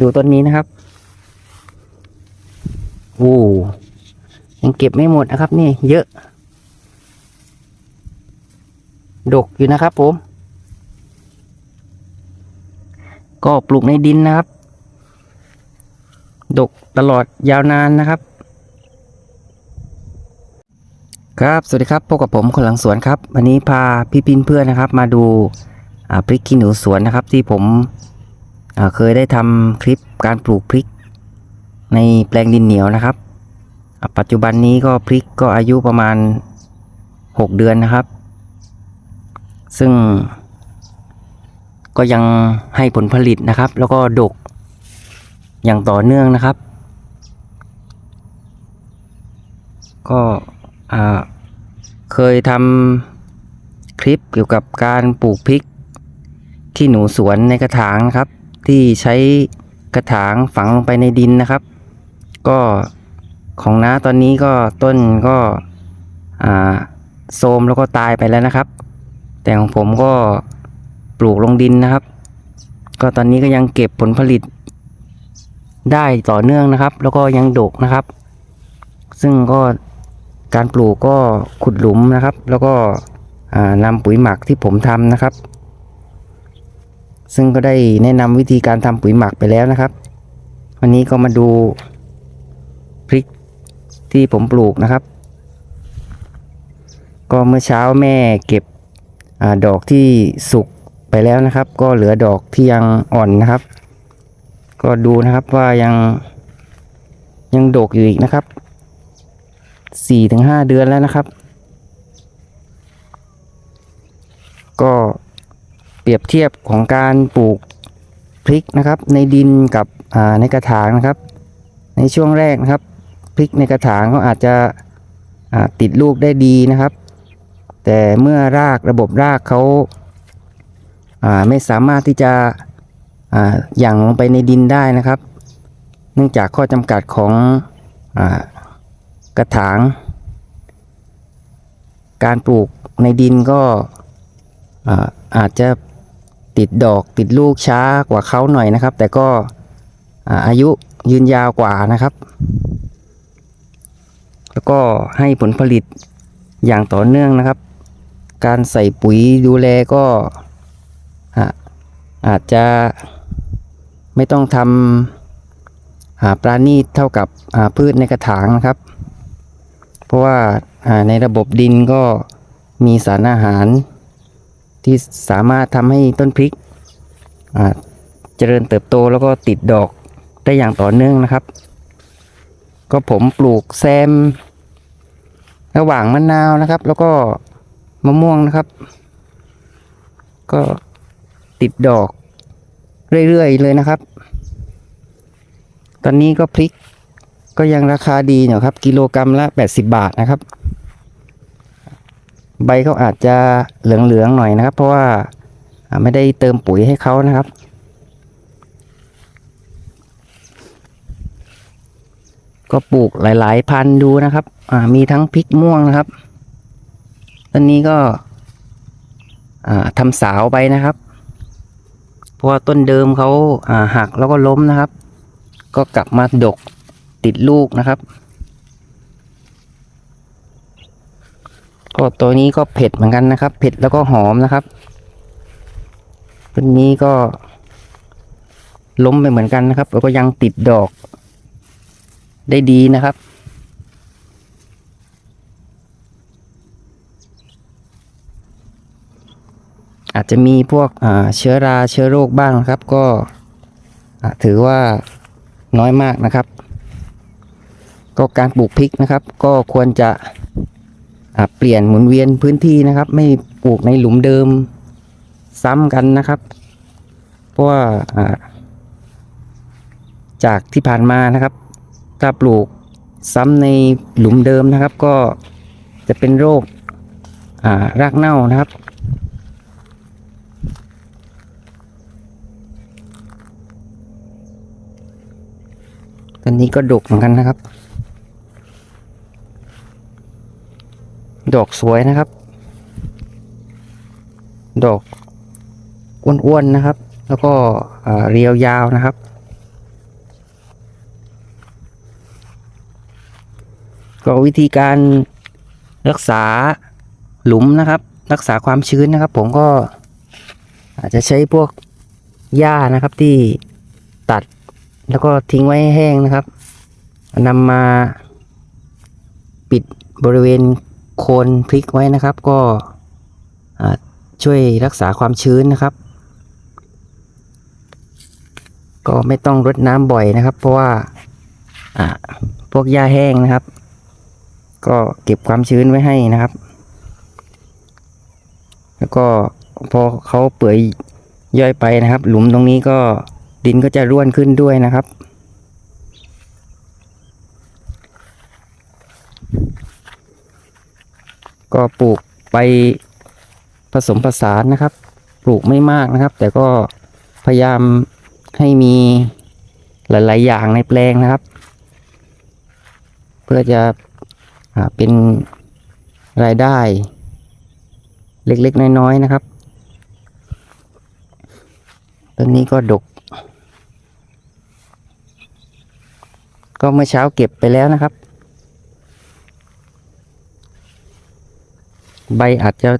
ดูต้นนี้นะครับโอ้ยังเก็บไม่หมดนะครับ นี่ เยอะ ดกอยู่นะครับผม ก็ปลูกในดินนะครับ ดกตลอดยาวนานนะครับ ครับ สวัสดีครับพบกับผมคนหลังสวนครับ วันนี้พาพี่ปินเพื่อนนะครับ มาดูพริกขี้หนูสวนนะครับ ที่ผม เคยได้ทำคลิปการปลูกพริก ในแปลงดินเหนียวนะครับ ปัจจุบันนี้ก็พริกก็อายุประมาณ 6 เดือนนะครับ ซึ่ง ก็ยังให้ผลผลิตนะครับ แล้วก็ดกอย่างต่อเนื่องนะครับ ก็เคยทำคลิปเกี่ยวกับการปลูกพริกขี้หนูสวนในกระถางนะครับ ที่ใช้กระถางฝังลงไปในดินนะครับ ก็ของน้าตอนนี้ก็ต้นก็โทรมแล้วก็ตายไปแล้วนะครับ แต่ของผมก็ปลูกลงดินนะครับ ก็ตอนนี้ก็ยังเก็บผลผลิตได้ต่อเนื่องนะครับ แล้วก็ยังดกนะครับ ซึ่งก็การปลูกก็ขุดหลุมนะครับ แล้วก็นำปุ๋ยหมักที่ผมทำนะครับ ซึ่งก็ได้แนะนำวิธีการทำปุ๋ยหมักไปแล้วนะครับ วันนี้ก็มาดูพริกที่ผมปลูกนะครับ ก็เมื่อเช้าแม่เก็บอดอกที่สุกไปแล้วนะครับ ก็เหลือดอกที่ยังอ่อนนะครับ ก็ดูนะครับว่ายังยังดกอยู่อีกนะครับสี่ถึงห้าเดือนแล้วนะครับ ก็เป รียบเทียบของการปลูกพริกนะครับ ในดินกับในกระถางนะครับ ในช่วงแรกนะครับ พริกในกระถางก็อาจจะติดลูกได้ดีนะครับ แต่เมื่อรากระบบรากเขาไม่สามารถที่จะอ่าหยั่งลงไปในดินได้นะครับ เนื่องจากข้อจำกัดของอกระถาง การปลูกในดินก็อาจจะ ติดดอกติดลูกช้ากว่าเขาหน่อยนะครับ แต่ก็อาอายุยืนยาวกว่านะครับ แล้วก็ให้ผลผลิตอย่างต่อเนื่องนะครับ การใส่ปุ๋ยดูแลก็อาจจะไม่ต้องทำอ่าปราณีเท่ากับพืชในกระถางนะครับ เพราะว่าในระบบดินก็มีสารอาหาร ที่สามารถทำให้ต้นพริกเจริญเติบโตแล้วก็ติดดอกได้อย่างต่อเนื่องนะครับ ก็ผมปลูกแซม ระหว่างมะนาวนะครับ แล้วก็มะม่วงนะครับ ก็ติดดอกเรื่อยๆเลยนะครับ ตอนนี้ก็พริกก็ยังราคาดีอยู่ครับ กิโลกรรัมละ 80 บาทนะครับ ใบเขาอาจจะเหลืองๆหน่อยนะครับ เพราะว่าไม่ได้เติมปุ๋ยให้เขานะครับ ก็ปลูกหลาย ๆ พันธุ์ดูนะครับมีทั้งพริกม่วงนะครับตอนนี้ก็ทำสาวไปนะครับ เพราะว่าต้นเดิมเขาาหักแล้วก็ล้มนะครับ ก็กลับมาดกติดลูกนะครับ ก็ตัวนี้ก็เผ็ดเหมือนกันนะครับ เผ็ดแล้วก็หอมนะครับต้นนี้ก็ล้มไปเหมือนกันนะครับ แล้วก็ยังติดดอก ได้ดีนะครับ อาจจะมีพวกเชื้อราเชื้อโรคบ้างนะครับ ก็ถือว่าน้อยมากนะครับ ก็การปลูกพริกนะครับ ก็ควรจะ เปลี่ยนหมุนเวียนพื้นที่นะครับ ไม่ปลูกในหลุมเดิมซ้ำกันนะครับ เพราะว่าจากที่ผ่านมานะครับ ถ้าปลูกซ้ำในหลุมเดิมนะครับ ก็จะเป็นโรครากเน่านะครับ ตอนนี้ก็ดกเหมือนกันนะครับ ดอกสวยนะครับ ดอกอ้วนๆนะครับ แล้วก็เรียวยาวนะครับ ก็วิธีการรักษาหลุมนะครับ รักษาความชื้นนะครับ ผมก็อาจจะใช้พวกหญ้านะครับที่ตัดแล้วก็ทิ้งไว้แห้งนะครับนำมาปิดบริเวณ โคนพริกไว้นะครับ ก็ช่วยรักษาความชื้นนะครับ ก็ไม่ต้องรดน้ำบ่อยนะครับ เพราะว่าอ่าพวกหญ้าแห้งนะครับ ก็เก็บความชื้นไว้ให้นะครับ แล้วก็พอเขาเปื่อยย่อยไปนะครับ หลุมตรงนี้ก็ดินก็จะร่วนขึ้นด้วยนะครับ ก็ปลูกไปผสมผสานนะครับ ปลูกไม่มากนะครับ แต่ก็พยายามให้มีหลาย ๆ อย่างในแปลงนะครับ เพื่อจะอเป็นรายได้เล็ก ๆ น้อย ๆ นะครับ ต้นนี้ก็ดก ก็เมื่อเช้าเก็บไปแล้วนะครับ ใบอาจจะ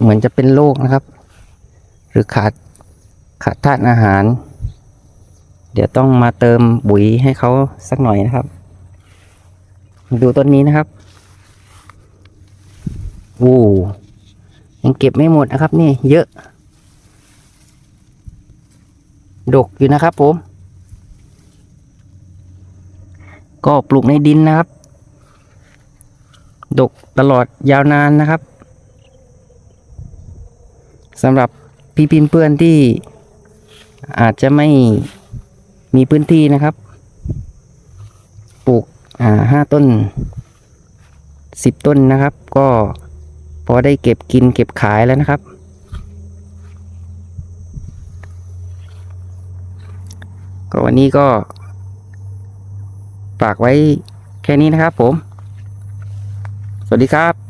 เหมือนจะเป็นโรคนะครับ หรือขาดขาดธาตุอาหาร เดี๋ยวต้องมาเติมปุ๋ยให้เขาสักหน่อยนะครับ ดูต้นนี้นะครับวูยังเก็บไม่หมดนะครับ นี่เยอะ ดกอยู่นะครับผม ก็ปลูกในดินนะครับ ดกตลอดยาวนานนะครับ สำหรับพี่พินเพื่อนที่อาจจะไม่มีพื้นที่นะครับ ปลูกอ่าห้าต้นสิบต้นนะครับ ก็พอได้เก็บกินเก็บขายแล้วนะครับ ก็วันนี้ก็ฝากไว้แค่นี้นะครับผม สวัสดีครับ